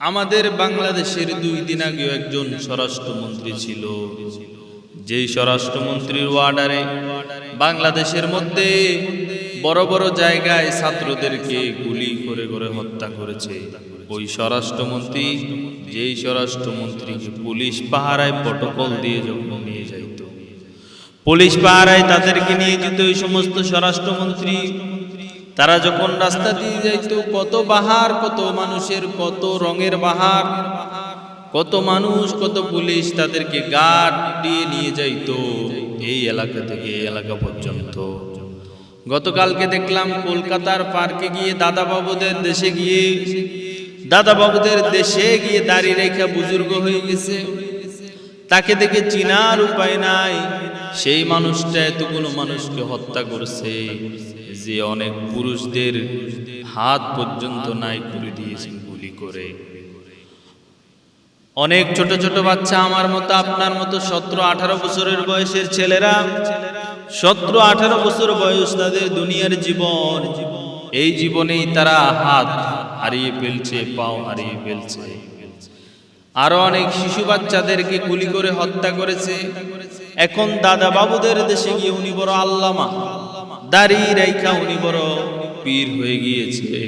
আমাদের বাংলাদেশের দুই দিন আগে একজন স্বরাষ্ট্রমন্ত্রী ছিল। যেই স্বরাষ্ট্রমন্ত্রীর ওয়ার্ডারে বাংলাদেশের মধ্যে বড় বড় জায়গায় ছাত্রদেরকে গুলি করে করে হত্যা করেছে। ওই স্বরাষ্ট্রমন্ত্রী যেই স্বরাষ্ট্রমন্ত্রীকে পুলিশ পাহারায় প্রটোকল দিয়ে যখন নিয়ে যাইত। পুলিশ পাহারায় তাদেরকে নিয়ে যেত ওই সমস্ত স্বরাষ্ট্রমন্ত্রী। তারা যখন রাস্তা দিয়ে যাইতো, কত বাহার, কত মানুষের, কত রঙের বাহার। কত মানুষ, কত পুলিশ তাদেরকে গার্ড দিয়ে নিয়ে যাইতো এই এলাকা থেকে, এই এলাকা পর্যন্ত। গতকালকে দেখলাম কলকাতার পার্কে গিয়ে দাদা বাবুদের দেশে গিয়ে দাদা বাবুদের দেশে গিয়ে দাঁড়িয়ে রেখা বুজুর্গ হয়ে গেছে। তাকে দেখে চিনার উপায় নাই। সেই মানুষটা এতগুলো মানুষকে হত্যা করছে। যে অনেক পুরুষদের হাত পর্যন্ত নাই করে দিয়েছেন গুলি করে। অনেক ছোট ছোট বাচ্চা আমার মতো, আপনার মতো সতেরো আঠারো বছরের বয়সের ছেলেরা, সতেরো আঠারো বছর বয়স তাদের দুনিয়ার জীবন। এই জীবনেই তারা হাত হারিয়ে ফেলছে, পাও হারিয়ে ফেলছে। আরও অনেক শিশু বাচ্চাদেরকে গুলি করে হত্যা করেছে। এখন দাদা বাবুদের দেশে গিয়ে উনি বড় আল্লামা। দাড়ি রাইখা উনি বড় পীর হয়ে গিয়েছে।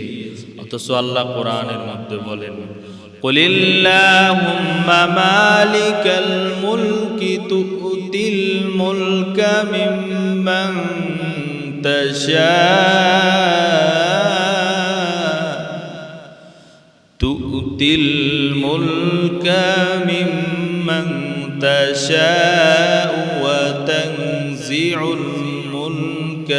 অথচ আল্লাহ কোরআনের মধ্যে বলেন, কুলিল্লাহুম্মা মালিকাল মুলকি তুতিল মুলকা মিম্মান তাশা তুতিল মুলকা মিম্মান তাশা ওয়া তানজিউল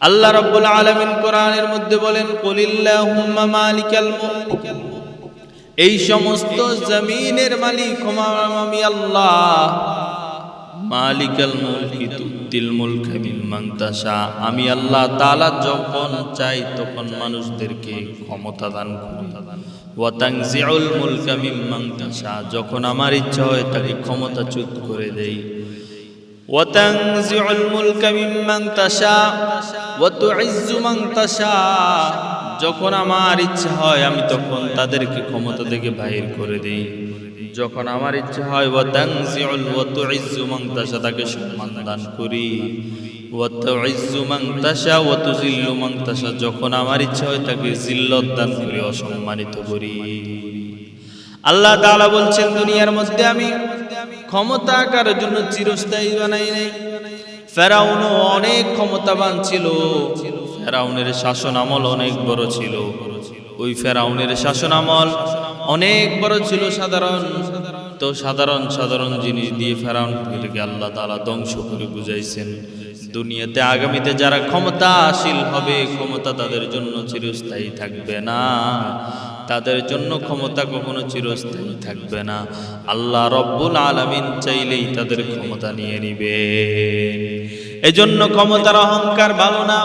আল্লাহ রব্বুল আলামিন কোরআনের মধ্যে বলেন, কুলিল্লাহুম্মা মালিকাল মুলক এই সমস্ত জমিনের মালিক আমি আল্লাহ। মালিকাল মুলকি তুতিল মুলকা মিম্মান তাশা। আমি আল্লাহ তাআলা যখন চাই তখন মানুষদেরকে ক্ষমতা দান করি। ওয়া তানজিউল মুলকা মিম্মান তাশা। যখন আমার ইচ্ছা হয় তাকে ক্ষমতা চ্যুত করে দেই। وتنزع الملك ممن تشاء وتعز من تشاء যখন আমার ইচ্ছা হয় আমি তখন তাদেরকে ক্ষমতা থেকে বাহির করে দেই যখন আমার ইচ্ছা হয় ওয়াতানজিউল ওয়াতুইজ্জু মান তাশা তাকে সম্মান দান করি ওয়াতুইজ্জু মান তাশা ওয়াতুজিল্লু মান তাশা যখন আমার ইচ্ছা হয় তাকে জিল্লত দান করি অসম্মানিত করি আল্লাহ তাআলা বলছেন, দুনিয়ার মধ্যে আমি ক্ষমতা কারোর জন্য চিরস্থায়ী বানাই নাই। ফেরাউনও অনেক ক্ষমতাবান ছিল। ফেরাউনের শাসন আমল অনেক বড় ছিল। ওই ফেরাউনের শাসন আমল অনেক বড় ছিল সাধারণ। তো সাধারণ সাধারণ জিনিস দিয়ে ফেরাউনকে আল্লাহ তাআলা ধ্বংস করে বুঝাইছেন। দুনিয়াতে আগামীতে যারা ক্ষমতাশীল হবে, ক্ষমতা তাদের জন্য চিরস্থায়ী থাকবে না। তাদের জন্য ক্ষমতা কখনো চিরস্থায়ী থাকবে না। আল্লাহ রব্বুল আলামিন চাইলেই তাদের ক্ষমতা নিয়ে নিবে। এজন্য ক্ষমতার অহংকার ভালো না।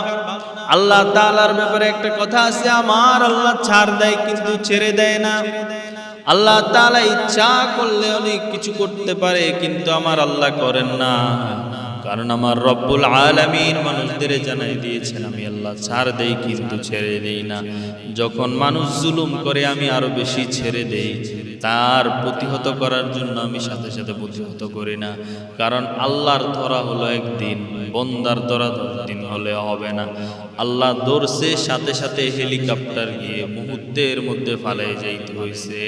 আল্লাহ তাআলার ব্যাপারে একটা কথা আছে, আমার আল্লাহ ছাড় দেয় কিন্তু ছেড়ে দেয় না। আল্লাহ তাআলা ইচ্ছা করলে অনেক কিছু করতে পারে কিন্তু আমার আল্লাহ করেন না। কারণ আমার রব্বুল আলামিন মানুষদের জানাই দিয়েছেন, আমি আল্লাহ ছাড় দেই কিন্তু ছেড়ে দেই না। যখন মানুষ জুলুম করে, আমি আরও বেশি ছেড়ে দেই। তার প্রতিহত করার জন্য আমি সাথে সাথে প্রতিহত করি না। কারণ আল্লাহর ধরা হলো একদিন, বন্দার ধরা দিন হলে হবে না। আল্লাহ দৌড়ছে সাথে সাথে হেলিকপ্টার গিয়ে মুহূর্তের মধ্যে ফালাই যাইতে হয়েছে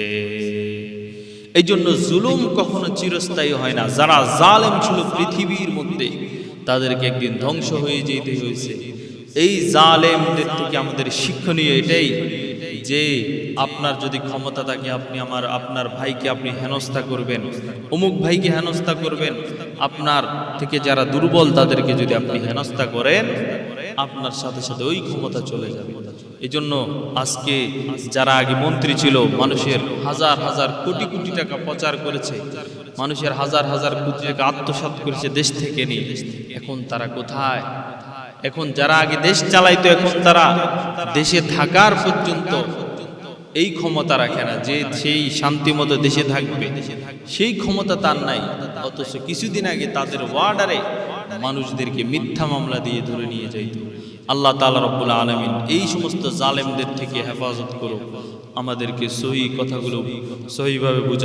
এই জন্য জুলুম কখনো চিরস্থায়ী হয় না। যারা জালেম ছিল পৃথিবীর মধ্যে, তাদেরকে একদিন ধ্বংস হয়ে যেতে হয়েছে। এই জালেমদের থেকে আমাদের শিক্ষণীয় এটাই যে, আপনার যদি ক্ষমতা থাকে, আপনি আমার, আপনার ভাইকে আপনি হেনস্থা করবেন। অমুক ভাইকে হেনস্থা করবেন। আপনার থেকে যারা দুর্বল, তাদেরকে যদি আপনি হেনস্থা করেন আপনার সাথে সাথে ওই ক্ষমতা চলে যাবে। জন্য আজকে যারা আগে মন্ত্রী ছিল, মানুষের হাজার হাজার কোটি কোটি টাকা প্রচার করেছে, মানুষের হাজার হাজার কোটি টাকা আত্মসাৎ করেছে দেশ থেকে নিয়ে। এখন তারা কোথায়? এখন যারা আগে দেশ চালাইতো, এখন তারা দেশে থাকার পর্যন্ত এই ক্ষমতা রাখে না, যে সেই শান্তি মতো দেশে থাকবে। সেই ক্ষমতা তার নাই, অথচ কিছুদিন আগে তাদের ওয়ার্ডারে মানুষদেরকে মিথ্যা মামলা দিয়ে ধরে নিয়ে যাইত। আল্লাহ তালা রব্বুল আলমিন এই সমস্ত জালেমদের থেকে হেফাজত করো আমাদেরকে সহি কথাগুলো সহিভাবে বোঝা